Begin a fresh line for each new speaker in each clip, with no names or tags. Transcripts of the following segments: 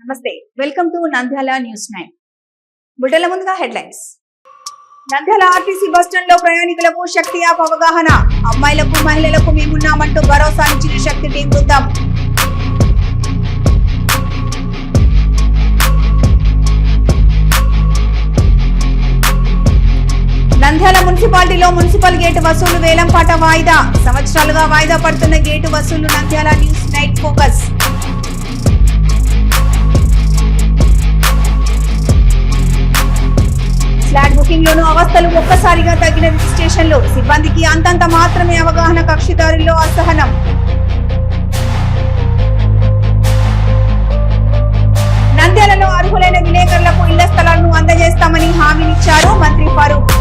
నమస్తే. Welcome to Nandyal news nine బుటల ముందుగా headlines Nandyal RTC బస్టాండ్లో ప్రయాణికులకు శక్తి యాప్ అవగాహన. అమ్మాయిలకు మహిళలకు మేమున్నామంటూ భరోసా ఇచ్చిన శక్తి టీం బృందం. నంద్యాల మున్సిపాలిటీలో మున్సిపల్ గేటు వసూలు వేలంపాట వాయిదా. సంవత్సరాలుగా వాయిదా పడుతున్న గేటు వసూలు Nandyal news night focus flat booking loan అవస్థలు ఒక్కసారిగా తగ్గిన రిజిస్ట్రేషన్లు సిబ్బందికి అంతంత మాత్రమే అవగాహన కక్షిదారుల్లో అసహనం. నంద్యాలలో అర్హులైన విలేకరులకు ఇళ్ళ స్థలాలను అందజేస్తామని హామీనిచ్చారు మంత్రి ఫరూక్.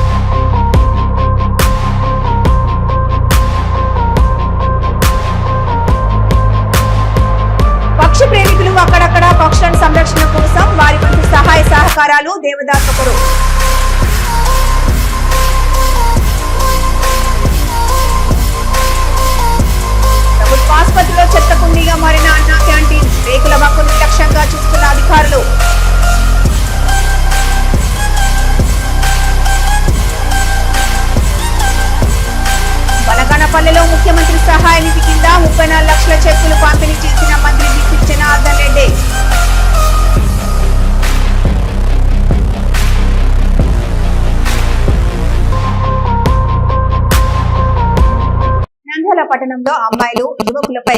పక్షి ప్రేమికులు అక్కడక్కడ పక్షుల సంరక్షణ కోసం వారి వంతు సహాయ సహకారాలు దేవదాసపురు ఆసుపత్రిలో చెత్త కుండీగా మారిన అన్నా క్యాంటీన్ రేకుల బంకు నిర్లక్ష్యంగా చూస్తున్న అధికారులు. బలగనపల్లిలో ముఖ్యమంత్రి సహాయ నిధి కింద ముప్పై నాలుగు లక్షల చెక్కులు పంపిణీ చేసిన మంత్రి బిసి జనార్దన్ రెడ్డి. పట్టణంలో అమ్మాయిలు యువకులపై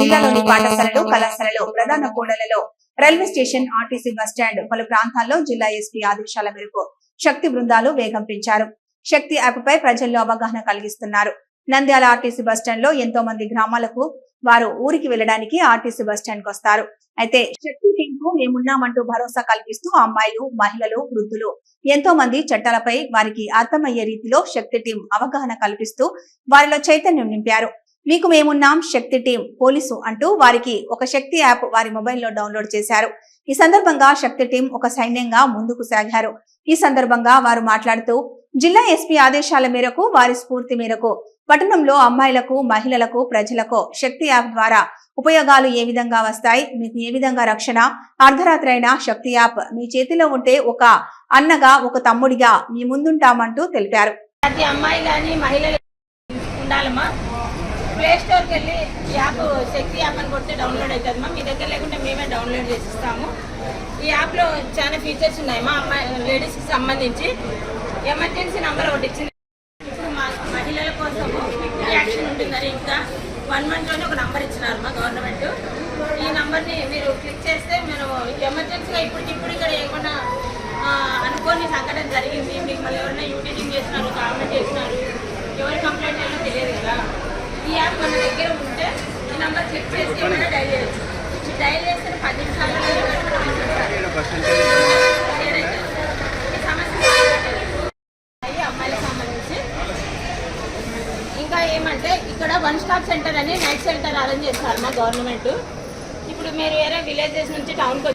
జిల్లాలోని పాఠశాలలు కళాశాలలు ప్రధాన కూడలలో railway station RTC bus stand పలు ప్రాంతాల్లో జిల్లా ఎస్పీ ఆదేశాల మేరకు శక్తి బృందాలు వేగం పెంచారు. శక్తి యాప్ పై ప్రజల్లో అవగాహన కలిగిస్తున్నారు. నంద్యాల ఆర్టీసీ బస్టాండ్లో ఎంతో మంది గ్రామాలకు వారు ఊరికి వెళ్ళడానికి ఆర్టీసీ బస్టాండ్కు వస్తారు. అయితే శక్తి టీం కు మేమున్నామంటూ భరోసా కల్పిస్తూ అమ్మాయిలు మహిళలు వృద్ధులు ఎంతో మంది చట్టాలపై వారికి అర్థమయ్యే రీతిలో శక్తి టీం అవగాహన కల్పిస్తూ వారిలో చైతన్యం నింపారు. మీకు మేమున్నాం శక్తి టీం పోలీసు అంటూ వారికి ఒక శక్తి యాప్ వారి మొబైల్లో డౌన్లోడ్ చేశారు. ఈ సందర్భంగా శక్తి టీం ఒక సైన్యంగా ముందుకు సాగారు. ఈ సందర్భంగా వారు మాట్లాడుతూ జిల్లా ఎస్పీ ఆదేశాల మేరకు వారి స్ఫూర్తి మేరకు పట్టణంలో అమ్మాయిలకు మహిళలకు ప్రజలకు శక్తి యాప్ ద్వారా ఉపయోగాలు ఏ విధంగా వస్తాయి మీకు ఏ విధంగా రక్షణ అర్ధరాత్రి అయినా శక్తి యాప్ మీ చేతిలో ఉంటే ఒక అన్నగా ఒక తమ్ముడిగా మీ ముందుంటామంటూ తెలిపారు.
ప్రతి అమ్మాయి కానీ మహిళలు ఉండాలమ్మా. ప్లే స్టోర్కి వెళ్ళి యాప్ శక్తి యాప్ అని కొడితే డౌన్లోడ్ అవుతుందమ్మా మీ దగ్గర లేకుంటే మేమే డౌన్లోడ్ చేసిస్తాము. ఈ యాప్లో చాలా ఫీచర్స్ ఉన్నాయమ్మా అమ్మాయి లేడీస్కి సంబంధించి. ఎమర్జెన్సీ నెంబర్ ఒకటి ఇచ్చింది. ఇప్పుడు మా మహిళల కోసం యాక్షన్ ఉంటుందని ఇంకా వన్ మంత్లోనే ఒక నంబర్ ఇచ్చినారు మా గవర్నమెంట్ ఈ నంబర్ని మీరు క్లిక్ చేస్తే మీరు ఎమర్జెన్సీగా ఇప్పటికిప్పుడు ఇక్కడ ఏమైనా ఆ, అనుకోని సంఘటన జరిగింది. మీకు మళ్ళీ ఎవరైనా యూటీటింగ్ చేసినారు కామెంట్ చేసినారు ఎవరి కంప్లైంట్ చేయాలో తెలియదు కదా. ఈ యాప్ మన దగ్గర ఉంటే ఈ నంబర్ క్లిక్ చేసి ఏమైనా డైల్ చేయొచ్చు. డైల్ చేస్తే పది నిమిషాల్లో ఏదైతే ఈ సమస్య అయ్యి అమ్మాయిలకు సంబంధించి ఇంకా ఏమంటే స్టాప్ సెంటర్ అని నైట్ సెంటర్ అరేంజ్ చేస్తారు మా గవర్నమెంట్. ఇప్పుడు మీరు వేరే విలేజెస్ నుంచి టౌన్కి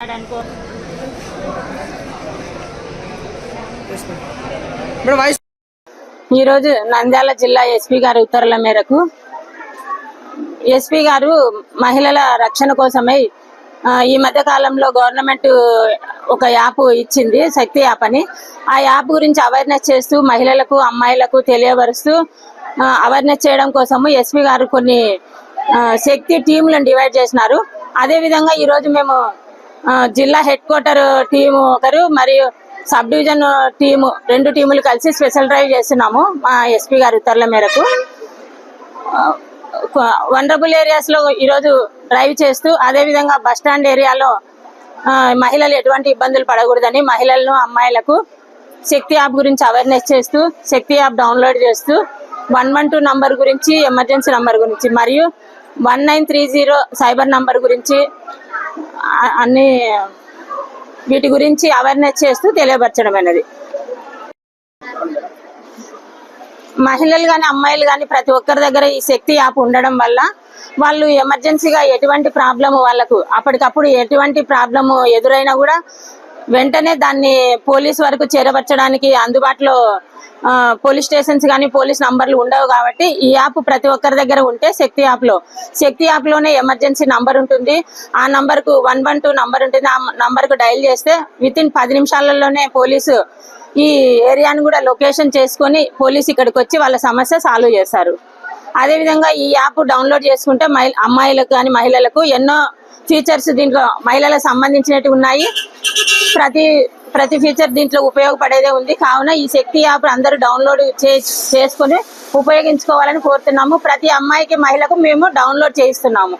అనుకో.
వాయిస్
ఈరోజు నంద్యాల జిల్లా ఎస్పీ గారి ఉత్తర్వుల మేరకు ఎస్పీ గారు మహిళల రక్షణ కోసమై ఈ మధ్య కాలంలో గవర్నమెంట్ ఒక యాప్ ఇచ్చింది శక్తి యాప్ అని. ఆ యాప్ గురించి అవేర్నెస్ చేస్తూ మహిళలకు అమ్మాయిలకు తెలియపరుస్తూ అవేర్నెస్ చేయడం కోసము ఎస్పీ గారు కొన్ని శక్తి టీంలను డివైడ్ చేసినారు. అదేవిధంగా ఈరోజు మేము జిల్లా హెడ్ క్వార్టర్ టీము ఒకరు మరియు సబ్ డివిజన్ టీము రెండు టీములు కలిసి స్పెషల్ డ్రైవ్ చేస్తున్నాము మా ఎస్పీ గారి ఉత్తర్వుల మేరకు. వండర్బుల్ ఏరియాస్లో ఈరోజు డ్రైవ్ చేస్తూ అదే విధంగా బస్ స్టాండ్ ఏరియాలో మహిళలు ఎటువంటి ఇబ్బందులు పడకూడదని మహిళలను అమ్మాయిలకు శక్తి యాప్ గురించి అవేర్నెస్ చేస్తూ శక్తి యాప్ డౌన్లోడ్ చేస్తూ వన్ వన్ టూ నంబర్ గురించి ఎమర్జెన్సీ నంబర్ గురించి మరియు one nine three zero cyber number గురించి అన్ని వీటి గురించి అవేర్నెస్ చేస్తూ తెలియపరచడం అనేది. మహిళలు కానీ అమ్మాయిలు కానీ ప్రతి ఒక్కరి దగ్గర ఈ శక్తి యాప్ ఉండడం వల్ల వాళ్ళు ఎమర్జెన్సీగా ఎటువంటి ప్రాబ్లము వాళ్ళకు అప్పటికప్పుడు ఎటువంటి ప్రాబ్లము ఎదురైనా కూడా వెంటనే దాన్ని పోలీస్ వరకు చేరవచ్చడానికి అందుబాటులో పోలీస్ స్టేషన్స్ కానీ పోలీస్ నంబర్లు ఉండవు కాబట్టి ఈ యాప్ ప్రతి ఒక్కరి దగ్గర ఉంటే శక్తి యాప్లో. శక్తి యాప్లోనే ఎమర్జెన్సీ నంబర్ ఉంటుంది. ఆ నంబర్కు వన్ వన్ టూ నంబర్ ఉంటుంది. ఆ నంబర్కు డయల్ డైల్ చేస్తే విత్ ఇన్ పది నిమిషాలలోనే పోలీసు ఈ ఏరియాను కూడా లొకేషన్ చేసుకొని పోలీస్ ఇక్కడికి వచ్చి వాళ్ళ సమస్య సాల్వ్ చేస్తారు. అదేవిధంగా ఈ యాప్ డౌన్లోడ్ చేసుకుంటే మహి అమ్మాయిలకు కానీ మహిళలకు ఎన్నో ఫీచర్స్ దీంట్లో మహిళలకు సంబంధించినవి ఉన్నాయి. ప్రతి ప్రతి ఫీచర్ దీంట్లో ఉపయోగపడేదే ఉంది. కావున ఈ శక్తి యాప్ అందరూ డౌన్లోడ్ చేసుకుని చేసుకొని ఉపయోగించుకోవాలని కోరుతున్నాము. ప్రతి అమ్మాయికి మహిళకు మేము డౌన్లోడ్ చేయిస్తున్నాము.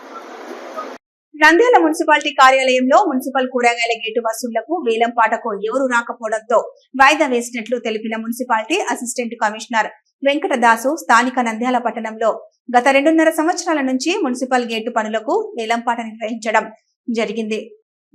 నంద్యాల మున్సిపాలిటీ కార్యాలయంలో మున్సిపల్ కూరగాయల గేటు వసూళ్ళకు వేలం పాటకు ఎవరు రాకపోవడంతో వాయిదా వేసినట్లు తెలిపిన మున్సిపాలిటీ అసిస్టెంట్ కమిషనర్ వెంకటదాసు స్థానిక నంద్యాల పట్టణంలో గత రెండున్నర సంవత్సరాల నుంచి మున్సిపల్ గేటు పనులకు వేలంపాట నిర్వహించడం జరిగింది.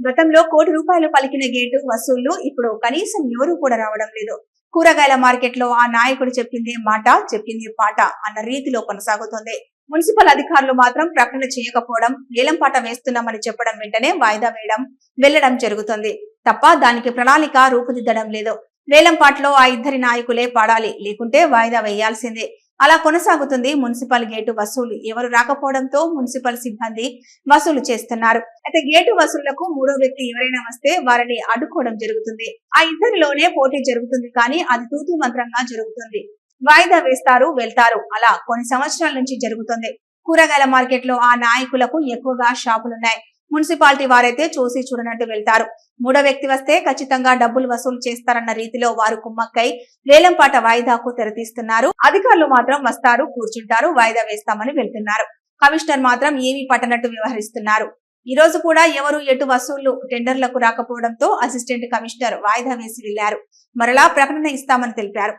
గతంలో కోటి రూపాయలు పలికిన గేటు వసూళ్ళు ఇప్పుడు కనీసం ఎవరు కూడా రావడం లేదు. కూరగాయల మార్కెట్లో ఆ నాయకుడు చెప్పిందే మాట చెప్పింది పాట అన్న రీతిలో కొనసాగుతోంది. మున్సిపల్ అధికారులు మాత్రం ప్రకటన చేయకపోవడం వేలంపాట వేస్తున్నామని చెప్పడం వెంటనే వాయిదా వేయడం వెళ్ళడం జరుగుతుంది. తప్ప దానికి ప్రణాళిక రూపుదిద్దడం లేదు. వేలంపాట్లో ఆ ఇద్దరి నాయకులే పాడాలి లేకుంటే వాయిదా వేయాల్సిందే. అలా కొనసాగుతుంది. మున్సిపల్ గేటు వసూలు ఎవరు రాకపోవడంతో మున్సిపల్ సిబ్బంది వసూలు చేస్తున్నారు. అయితే గేటు వసూళ్ళకు మూడో వ్యక్తి ఎవరైనా వస్తే వారిని అడ్డుకోవడం జరుగుతుంది. ఆ ఇద్దరిలోనే పోటీ జరుగుతుంది కానీ అది తూతూ మంత్రంగా జరుగుతుంది. వాయిదా వేస్తారు వెళ్తారు. అలా కొన్ని సంవత్సరాల నుంచి జరుగుతుంది. కూరగాయల మార్కెట్లో ఆ నాయకులకు ఎక్కువగా షాపులున్నాయి. మున్సిపాలిటీ వారైతే చూసి చూడనట్టు వెళ్తారు. మూడో వ్యక్తి వస్తే ఖచ్చితంగా డబ్బులు వసూలు చేస్తారన్న రీతిలో వారు కుమ్మక్కై వేలంపాట వాయిదాకు తెరతీస్తున్నారు. అధికారులు మాత్రం వస్తారు కూర్చుంటారు వాయిదా వేస్తామని వెళ్తున్నారు. కమిషనర్ మాత్రం ఏమీ పట్టనట్టు వ్యవహరిస్తున్నారు. ఈ రోజు కూడా ఎవరు ఎటు వసూళ్ళు టెండర్లకు రాకపోవడంతో అసిస్టెంట్ కమిషనర్ వాయిదా వేసి వెళ్ళారు మరలా ప్రకటన ఇస్తామని తెలిపారు.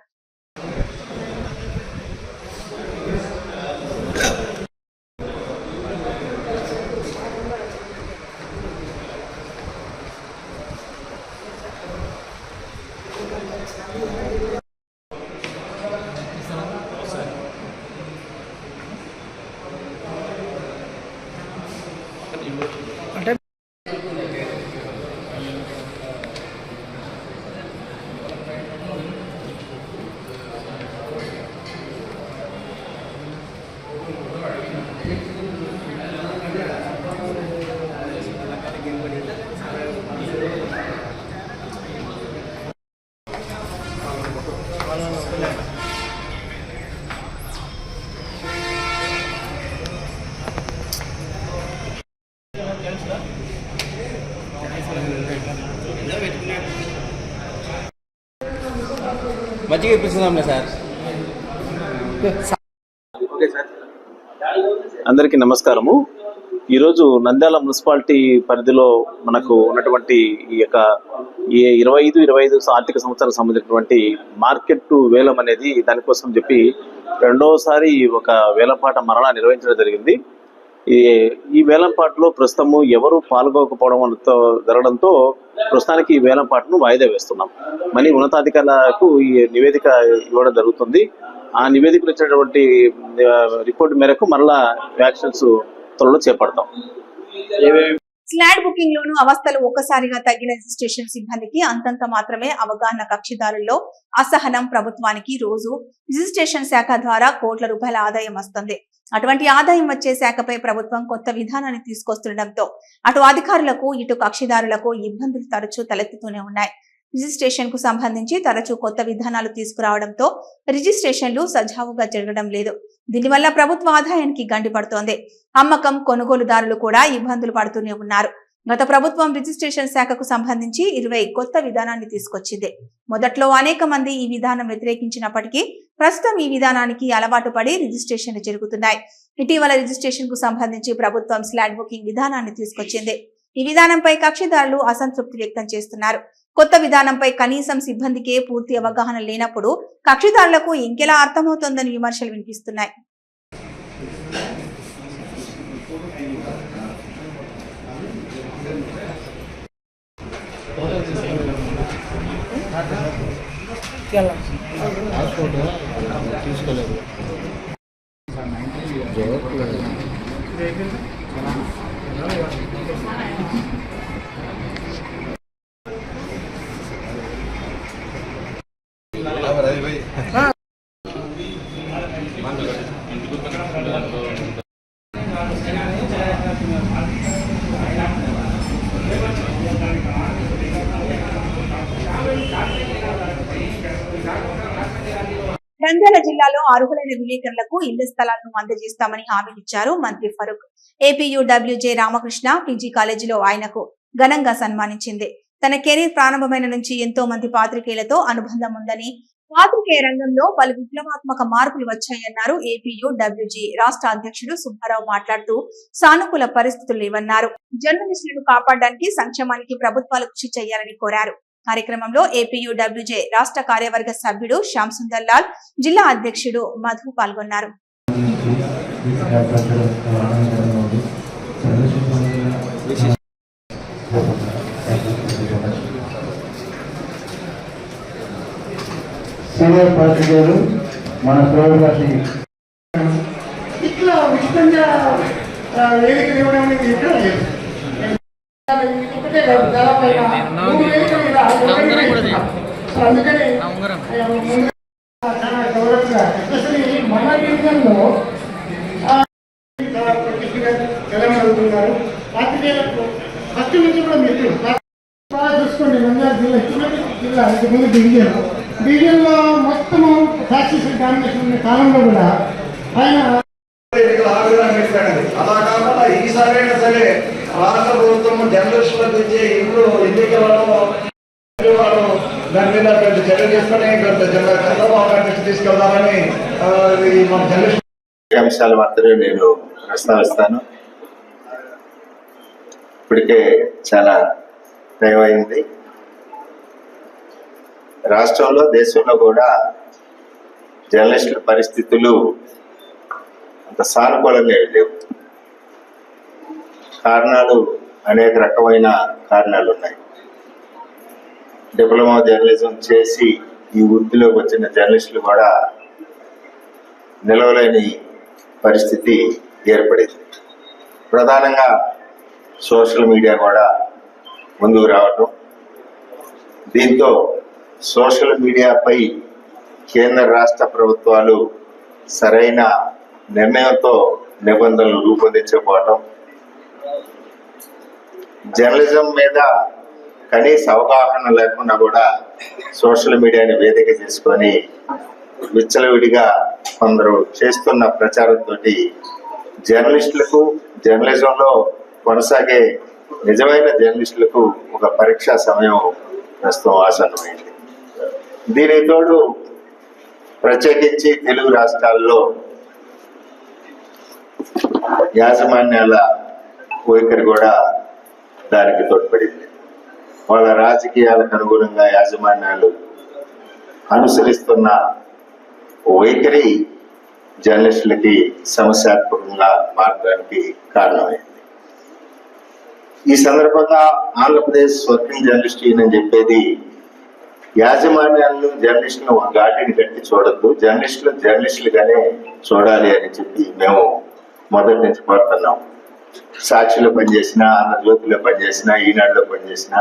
మజ్జిగ ఇప్పిస్తున్నాంలే సార్.
అందరికీ నమస్కారము. ఈరోజు నంద్యాల మున్సిపాలిటీ పరిధిలో మనకు ఉన్నటువంటి ఈ యొక్క ఈ ఇరవై ఐదు ఇరవై ఐదు ఆర్థిక సంవత్సరాలకు సంబంధించినటువంటి మార్కెట్ వేలం అనేది దానికోసం చెప్పి రెండవసారి ఒక వేలంపాట మరలా నిర్వహించడం జరిగింది. ఈ ఈ వేలంపాటలో ప్రస్తుతము ఎవరు పాల్గొకపోవడం జరగడంతో ప్రస్తుతానికి ఈ వేలంపాటను వాయిదా వేస్తున్నాం. మళ్ళీ ఉన్నతాధికారులకు ఈ నివేదిక ఇవ్వడం జరుగుతుంది. ఆ నివేదికలు ఇచ్చినటువంటి రిపోర్ట్ మేరకు మరలా యాక్షన్స్ త్వరలో చేపడతాం.
స్లాడ్ బుకింగ్ లోను అవస్థలు ఒక్కసారిగా తగ్గిన రిజిస్ట్రేషన్ సిబ్బందికి అంతంత మాత్రమే అవగాహన కక్షిదారుల్లో అసహనం ప్రభుత్వానికి రోజు. రిజిస్ట్రేషన్ శాఖ ద్వారా కోట్ల రూపాయల ఆదాయం వస్తుంది. అటువంటి ఆదాయం వచ్చే శాఖపై ప్రభుత్వం కొత్త విధానాన్ని తీసుకొస్తుండటంతో అటు అధికారులకు ఇటు కక్షిదారులకు ఇబ్బందులు తరచూ తలెత్తుతూనే ఉన్నాయి. రిజిస్ట్రేషన్కు సంబంధించి తరచూ కొత్త విధానాలు తీసుకురావడంతో రిజిస్ట్రేషన్లు సజావుగా జరగడం లేదు. దీనివల్ల ప్రభుత్వ ఆదాయానికి గండి పడుతోంది. అమ్మకం కొనుగోలుదారులు కూడా ఇబ్బందులు పడుతూనే ఉన్నారు. గత ప్రభుత్వం రిజిస్ట్రేషన్ శాఖకు సంబంధించి ఇరవై కొత్త విధానాన్ని తీసుకొచ్చింది. మొదట్లో అనేక మంది ఈ విధానం వ్యతిరేకించినప్పటికీ ప్రస్తుతం ఈ విధానానికి అలవాటు పడి రిజిస్ట్రేషన్లు జరుగుతున్నాయి. ఇటీవల రిజిస్ట్రేషన్కు సంబంధించి ప్రభుత్వం స్లాడ్ బుకింగ్ విధానాన్ని తీసుకొచ్చింది. ఈ విధానంపై కక్షిదారులు అసంతృప్తి వ్యక్తం చేస్తున్నారు. కొత్త విధానంపై కనీసం సిబ్బందికే పూర్తి అవగాహన లేనప్పుడు కక్షిదారులకు ఇంకెలా అర్థమవుతోందని విమర్శలు వినిపిస్తున్నాయి. పాస్పోర్ట్ తీసుకోలేదు జిల్లాలో అర్హులైన విలేకరులకు ఇళ్ళ స్థలాలను అందజేస్తామని హామీనిచ్చారు మంత్రి ఫరూక్. ఏపీయూడబ్ల్యూజే రామకృష్ణ పీజీ కాలేజీలో ఆయనకు ఘనంగా సన్మానించింది. తన కెరీర్ ప్రారంభమైన నుంచి ఎంతో మంది పాత్రికేయులతో అనుబంధం ఉందని పాత్రికేయ రంగంలో పలు విప్లవాత్మక మార్పులు వచ్చాయన్నారు ఏపీయూడబ్ల్యూజీ రాష్ట్ర అధ్యక్షుడు సుబ్బారావు మాట్లాడుతూ సానుకూల పరిస్థితులు లేవన్నారు. జర్నలిస్టులను కాపాడడానికి సంక్షేమానికి ప్రభుత్వాలు కృషి చేయాలని కోరారు. కార్యక్రమంలో ఏపీయూ డబ్ల్యూజే రాష్ట్ర కార్యవర్గ సభ్యుడు శ్యామ్ సుందర్ లాల్ జిల్లా అధ్యక్షుడు మధు పాల్గొన్నారు.
సీనియర్ మన
ఇట్లా ఉచితంగా ఆ, వేదికలు ఇవ్వడం అనేది ఎక్కడ లేదు. అందుకని ఆ, మన డివిజన్లో పాత్రికేయులకు ఫస్ట్ నుంచి కూడా మిత్రులు బాగా చూసుకోండి నంద్యాల జిల్లా చిన్నది జిల్లా ఇంతకుముందు డివిజన్ డివిజన్లో మొత్తము ఫ్యాక్టరీస్ కాంబినేషన్ ఉన్న కాలంలో కూడా ఆయన
అలా కాకుండా ఈసారి సరే రాష్ట్ర ప్రభుత్వం జర్నలిస్టులకు ఇచ్చే ఇప్పుడు ఎన్నికలలో వాళ్ళు దాని మీద కొంత చర్య తీసుకొని చంద్రబాబు గారి తీసుకెళ్దామని మన జర్నలిస్ట్
అంశాలు మాత్రమే నేను ప్రస్తావిస్తాను. ఇప్పటికే చాలా టైం అయింది. రాష్ట్రంలో దేశంలో కూడా జర్నలిస్టుల పరిస్థితులు అంత సానుకూలంగా లేవు. కారణాలు అనేక రకమైన కారణాలు ఉన్నాయి డిప్లొమా జర్నలిజం చేసి ఈ వృత్తిలోకి వచ్చిన జర్నలిస్టులు కూడా నిలవలేని పరిస్థితి ఏర్పడింది. ప్రధానంగా సోషల్ మీడియా కూడా ముందుకు రావటం దీంతో సోషల్ మీడియాపై కేంద్ర రాష్ట్ర ప్రభుత్వాలు సరైన నిర్ణయంతో నిబంధనలు రూపొందించకపోవటం జర్నలిజం మీద కనీస అవగాహన లేకుండా కూడా సోషల్ మీడియాని వేదిక చేసుకొని విచ్చలవిడిగా కొందరు చేస్తున్న ప్రచారంతో జర్నలిస్టులకు జర్నలిజంలో కొనసాగే నిజమైన జర్నలిస్టులకు ఒక పరీక్షా సమయం ప్రస్తుతం ఆసన్నమైంది. దీనికి తోడు ప్రత్యేకించి తెలుగు రాష్ట్రాల్లో యాజమాన్యాల వైఖరి కూడా దానికి తోడ్పడింది. వాళ్ళ రాజకీయాలకు అనుగుణంగా యాజమాన్యాలు అనుసరిస్తున్న వైఖరి జర్నలిస్టులకి సమస్యాత్మకంగా మారడానికి కారణమైంది. ఈ సందర్భంగా ఆంధ్రప్రదేశ్ వర్కింగ్ జర్నలిస్ట్ యూనియన్ చెప్పేది యాజమాన్యాలను జర్నలిస్టులను ఒక ఘాటిని కట్టి చూడొద్దు జర్నలిస్టులు జర్నలిస్టులుగానే చూడాలి అని చెప్పి మేము మొదటి నుంచి కోరుతున్నాం. సాక్షిలో పనిచేసిన ఆంధ్రజ్యోతిలో పనిచేసిన ఈనాడులో పనిచేసిన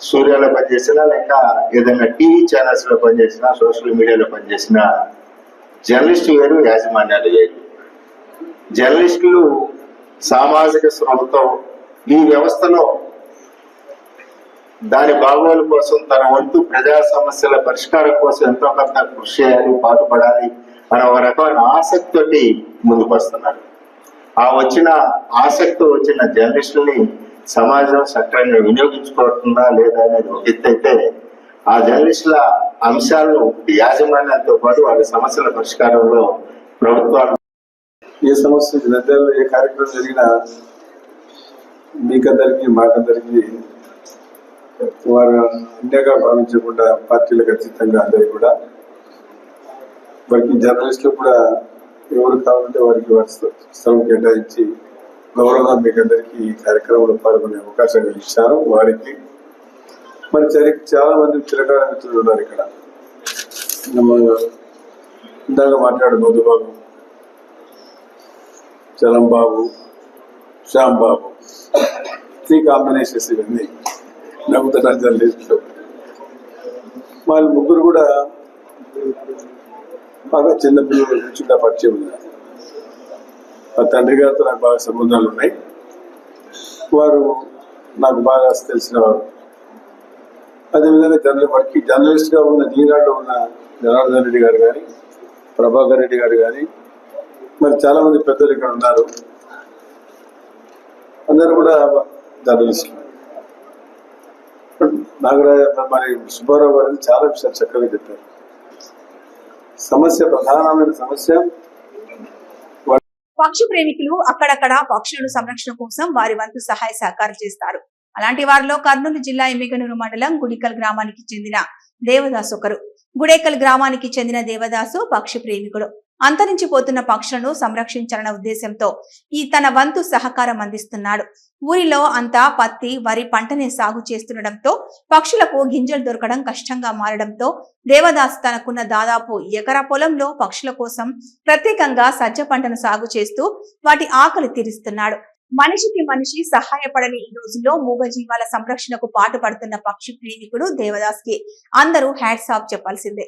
సూర్యలో పనిచేసినా లేక ఏదైనా టీవీ ఛానల్స్లో పనిచేసినా సోషల్ మీడియాలో పనిచేసిన జర్నలిస్టు వేరు యాజమాన్యాలు వేరు. జర్నలిస్టులు సామాజిక శ్రమతో ఈ వ్యవస్థలో దాని బాగోలు కోసం తన వంతు ప్రజా సమస్యల పరిష్కారం కోసం ఎంతో కొంత కృషి చేయాలి పాటుపడాలి అనే ఒక రకమైన ఆసక్తితోటి ముందుకు వస్తున్నారు ఆ వచ్చిన ఆసక్తి వచ్చిన జర్నలిస్టుల్ని సమాజం సక్రమంగా వినియోగించుకుంటుందా లేదా అనేది ఒక ఎత్తు అయితే ఆ జర్నలిస్టుల అంశాలను యాజమాన్యాలతో పాటు వాళ్ళ సమస్యల పరిష్కారంలో ప్రభుత్వాలు
ఏ సమస్య దగ్గరలో ఏ కార్యక్రమం జరిగినా మీకందరికీ మాకందరికీ వారు అన్యగా భావించకుండా పార్టీలకు అతీతంగా అందరికీ కూడా వారికి జర్నలిస్టులు కూడా ఎవరు కావాలంటే వారికి వారి స్థలం కేటాయించి గౌరవంగా మీకు అందరికీ ఈ కార్యక్రమంలో పాల్గొనే అవకాశం ఇచ్చారు. వారికి మరి చాలా మంది చిరకాల మిత్రులు ఉన్నారు ఇక్కడ. ఇందాక మాట్లాడు మధుబాబు చలం బాబు శ్యామ్ బాబు త్రీ కాంబినేషన్స్ ఇవన్నీ నవ్వుతున్నారు లిస్ట్లో వాళ్ళు ముగ్గురు కూడా బాగా చిన్నపిల్లల నుంచి నా పరిచయం ఉన్నారు మా తండ్రి గారితో నాకు బాగా సంబంధాలు ఉన్నాయి. వారు నాకు బాగా తెలిసిన వారు అదేవిధంగా జర్నల్ వారికి జర్నలిస్ట్గా ఉన్న ఈనాడులో ఉన్న జనార్దన్ రెడ్డి గారు కానీ ప్రభాకర్ రెడ్డి గారు కానీ మరి చాలామంది పెద్దలు ఇక్కడ ఉన్నారు. అందరూ కూడా జర్నలిస్టులు. నాగరాజ మరి సుబ్బారావు గారు చాలా విషయాలు చక్కగా చెప్పారు. సమస్య ప్రధానమైన సమస్య.
పక్షి ప్రేమికులు అక్కడక్కడ పక్షులను సంరక్షణ కోసం వారి వంతు సహాయ సహకారం చేస్తారు. అలాంటి వారిలో కర్నూలు జిల్లా ఎమ్మిగనూరు మండలం గుడికల్ గ్రామానికి చెందిన దేవదాస్ ఒకరు. గుడేకల్ గ్రామానికి చెందిన దేవదాసు పక్షి ప్రేమికుడు. అంతరించిపోతున్న పక్షులను సంరక్షించాలన్న ఉద్దేశంతో ఈ తన వంతు సహకారం అందిస్తున్నాడు. ఊరిలో అంతా పత్తి వరి పంటనే సాగు చేస్తుండటంతో పక్షులకు గింజలు దొరకడం కష్టంగా మారడంతో దేవదాస్ తనకున్న దాదాపు ఎకరా పొలంలో పక్షుల కోసం ప్రత్యేకంగా సజ్జ పంటను సాగు చేస్తూ వాటి ఆకలి తీరుస్తున్నాడు. మనిషికి మనిషి సహాయపడని ఈ రోజుల్లో మూగజీవాల సంరక్షణకు పాటుపడుతున్న పక్షి ప్రేమికుడు దేవదాస్కి అందరూ హ్యాట్స్ ఆఫ్ చెప్పాల్సిందే.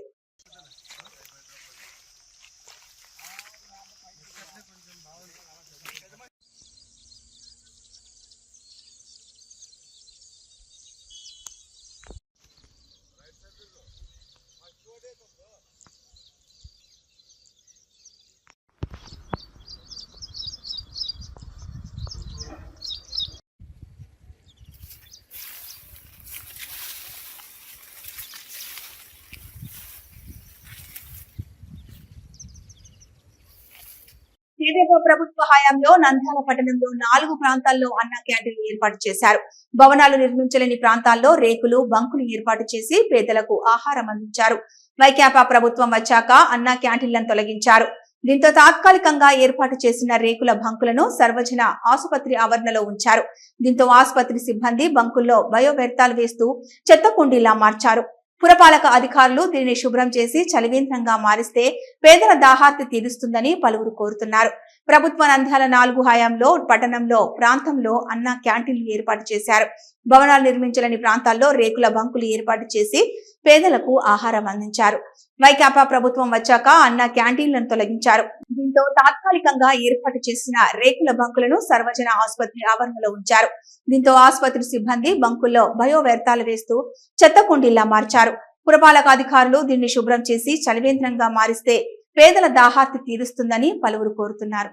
టీడీపీ ప్రభుత్వ హయాంలో నంద్యాల పట్టణంలో నాలుగు ప్రాంతాల్లో అన్న క్యాంటీన్లు ఏర్పాటు చేశారు. భవనాలు నిర్మించలేని ప్రాంతాల్లో రేకులు బంకులు ఏర్పాటు చేసి పేదలకు ఆహారం అందించారు. వైకాపా ప్రభుత్వం వచ్చాక అన్న క్యాంటీన్లను తొలగించారు. దీంతో తాత్కాలికంగా ఏర్పాటు చేసిన రేకుల బంకులను సర్వజన ఆసుపత్రి ఆవరణలో ఉంచారు. దీంతో ఆసుపత్రి సిబ్బంది బంకుల్లో బయో వ్యర్థాలు వేస్తూ చెత్త కుండీలా మార్చారు. పురపాలక అధికారులు దీనిని శుభ్రం చేసి చలివేంద్రంగా మారిస్తే పేదల దాహార్తి తీరుస్తుందని పలువురు కోరుతున్నారు. ప్రభుత్వ నంద్యాల నాలుగు హయాంలో పట్టణంలో ప్రాంతంలో అన్న క్యాంటీన్లు ఏర్పాటు చేశారు. భవనాలు నిర్మించలేని ప్రాంతాల్లో రేకుల బంకులు ఏర్పాటు చేసి పేదలకు ఆహారం అందించారు. వైకాపా ప్రభుత్వం వచ్చాక అన్న క్యాంటీన్లను తొలగించారు. దీంతో తాత్కాలికంగా ఏర్పాటు చేసిన రేకుల బంకులను సర్వజన ఆసుపత్రి ఆవరణలో ఉంచారు. దీంతో ఆసుపత్రి సిబ్బంది బంకుల్లో బయో వ్యర్థాలు వేస్తూ చెత్త కుండీల్లా మార్చారు. పురపాలక అధికారులు దీన్ని శుభ్రం చేసి చలివేంద్రంగా మారిస్తే పేదల దాహార్తి తీరుస్తుందని పలువురు కోరుతున్నారు.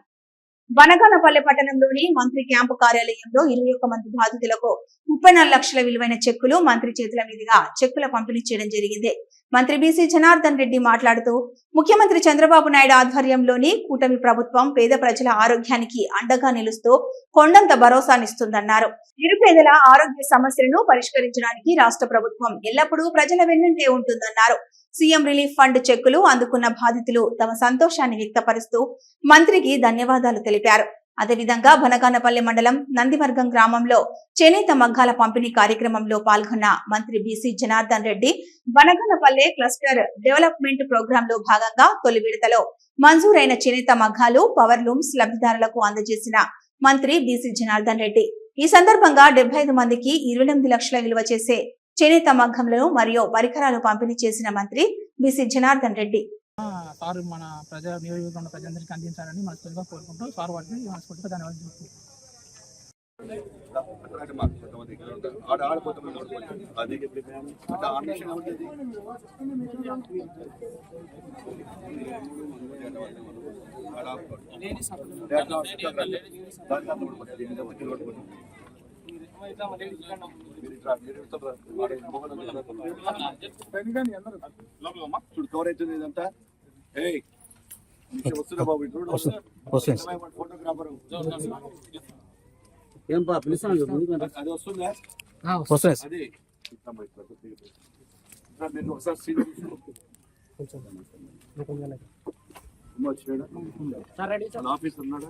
వనగానపల్లె పట్టణంలోని మంత్రి క్యాంపు కార్యాలయంలో ఇరవై ఒక్క మంది బాధితులకు ముప్పై నాలుగు లక్షల విలువైన చెక్కులు మంత్రి చేతుల మీదుగా చెక్కుల పంపిణీ చేయడం జరిగింది. మంత్రి బీసీ జనార్దన్ రెడ్డి మాట్లాడుతూ ముఖ్యమంత్రి చంద్రబాబు నాయుడు ఆధ్వర్యంలోని కూటమి ప్రభుత్వం పేద ప్రజల ఆరోగ్యానికి అండగా నిలుస్తూ కొండంత భరోసానిస్తుందన్నారు. నిరుపేదల ఆరోగ్య సమస్యలను పరిష్కరించడానికి రాష్ట్ర ప్రభుత్వం ఎల్లప్పుడూ ప్రజల వెన్నంటే ఉంటుందన్నారు. సీఎం రిలీఫ్ ఫండ్ చెక్కులు అందుకున్న బాధితులు తమ సంతోషాన్ని వ్యక్తపరుస్తూ మంత్రికి ధన్యవాదాలు తెలిపారు. అదేవిధంగా బనగానపల్లి మండలం నందివర్గం గ్రామంలో చేనేత మగ్గాల పంపిణీ కార్యక్రమంలో పాల్గొన్న మంత్రి BC Janardhan Reddy Banaganapalle cluster development program లో భాగంగా తొలి విడతలో మంజూరైన చేనేత మగ్గాలు పవర్ లూమ్స్ లబ్ధిదారులకు అందజేసిన మంత్రి బీసీ జనార్దన్ రెడ్డి. ఈ సందర్భంగా డెబ్బై ఐదు మందికి ఇరవై ఎనిమిది లక్షల విలువ చేసే చేనేత మగ్గంలను మరియు పరికరాలు పంపిణీ చేసిన మంత్రి బీసీ జనార్దన్ రెడ్డి.
సార్ మన ప్రజా నియోజకవర్గంలో ప్రజలందరికీ అందించాలని మనస్ఫూర్తిగా కోరుకుంటూ సార్ వారికి మనస్ఫూర్తిగా ధన్యవాదాలు చెప్తున్నాను
చూడు కవర్ అవుతుంది ఇదంతా ఏయ్ వస్తుందా బాబు ఇటు ఫోటోగ్రాఫర్
ఏం పా
అది వస్తుందా
వస్తుంది
అది ఇస్తాం ఒకసారి సీన్ అమ్మ ఆఫీస్ ఉన్నాడా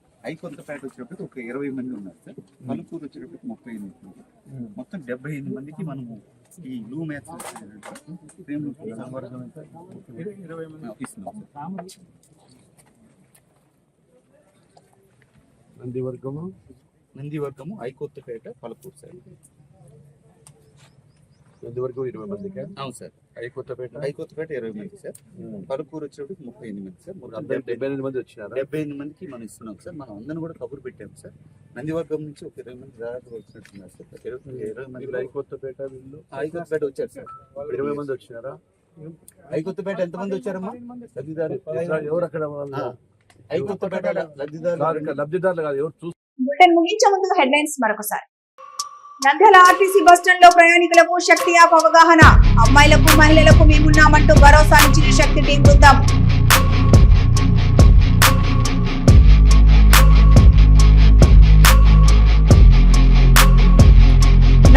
ఐకొత్తపేట వచ్చేటప్పటికి ఒక ఇరవై మంది ఉన్నారు సార్. పలుకూరు వచ్చేటప్పటికి ముప్పై ఎనిమిది మంది. మొత్తం డెబ్బై ఎనిమిది మందికి మనము ఈ బ్లూ మ్యాథ్స్ ఇస్తున్నాం సార్.
నందివర్గము?
నందివర్గము ఐకొత్తపేట పలుకూరు సార్.
ఎంతవరకు ఇరవై మందికి?
అవును సార్.
అవి కొత్తపేట
ఐకొత్తపేట ఇరవై మంది సార్. పలుకూరు వచ్చేటప్పుడు ముప్పై ఎనిమిది మంది సార్. డెబ్బై
ఎనిమిది మంది వచ్చినారా?
డెబ్బై ఎనిమిది మందికి మనం ఇస్తున్నాం సార్. మనం అందరిని కూడా కబురు పెట్టాం సార్. నందివర్గం నుంచి ఒక ఇరవై మంది దాదాపు వచ్చినట్టున్నారు సార్. ఇరవై ఇరవై మంది
ఇప్పుడు అవి కొత్తపేట వీళ్ళు?
ఐకొత్తపేట వచ్చారు సార్.
ఇరవై మంది వచ్చినారా?
ఐకొత్తపేట ఎంతమంది వచ్చారమ్మా?
లబ్ధిదారు. ఎవరు అక్కడ వాళ్ళు?
ఐకొత్తపేట లబ్ధిదారు
ఇక్కడ లబ్ధిదారులు. కాదు ఎవరు చూసి
ముగించే ముందు హెడ్లైన్స్ మరొకసారి. నంద్యాల ఆర్టీసీ బస్టాండ్లో ప్రయాణికులకు శక్తి యాప్ అవగాహన. అమ్మాయిలకు మహిళలకు మేమున్నామంటూ భరోసా ఇచ్చిన శక్తి టీం బృందం.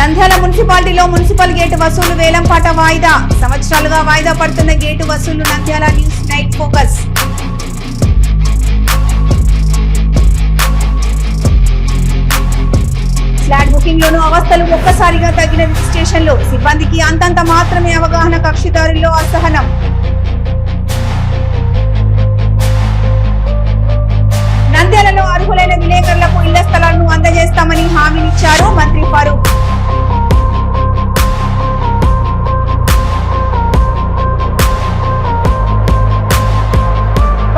నంద్యాల మున్సిపాలిటీలో మున్సిపల్ గేటు వసూలు వేలంపాట వాయిదా. సంవత్సరాలుగా వాయిదా పడుతున్న గేటు వసూలు Nandyal news night focus. Flat booking loan అవస్థలు ఒక్కసారిగా తగిన రిజిస్ట్రేషన్లు సిబ్బందికి అంతంత మాత్రమే అవగాహన కక్షిదారుల్లో అసహనం. నంద్యాలలో అర్హులైన విలేకరులకు ఇళ్ళ స్థలాలను అందజేస్తామని హామీనిచ్చారు మంత్రి ఫారూక్.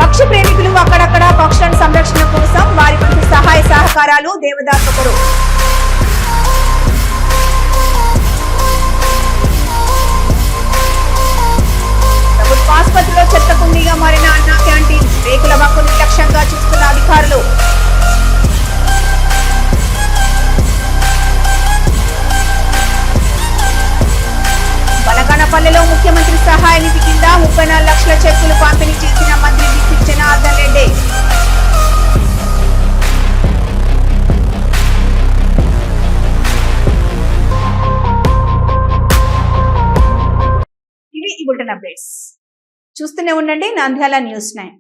పక్షి ప్రేమికులు అక్కడక్కడ పక్షుల సంరక్షణ కోసం వారి వంతు సహాయ సహకారాలు దేవదాసకుడు లక్షల చెక్కులు పంపిణీ చేసిన మంత్రి డిసి జనార్దన్ రెడ్డి. ఇవి ఈ బులెటిన్ అప్డేట్స్. చూస్తూనే ఉండండి నంద్యాల న్యూస్ నైన్.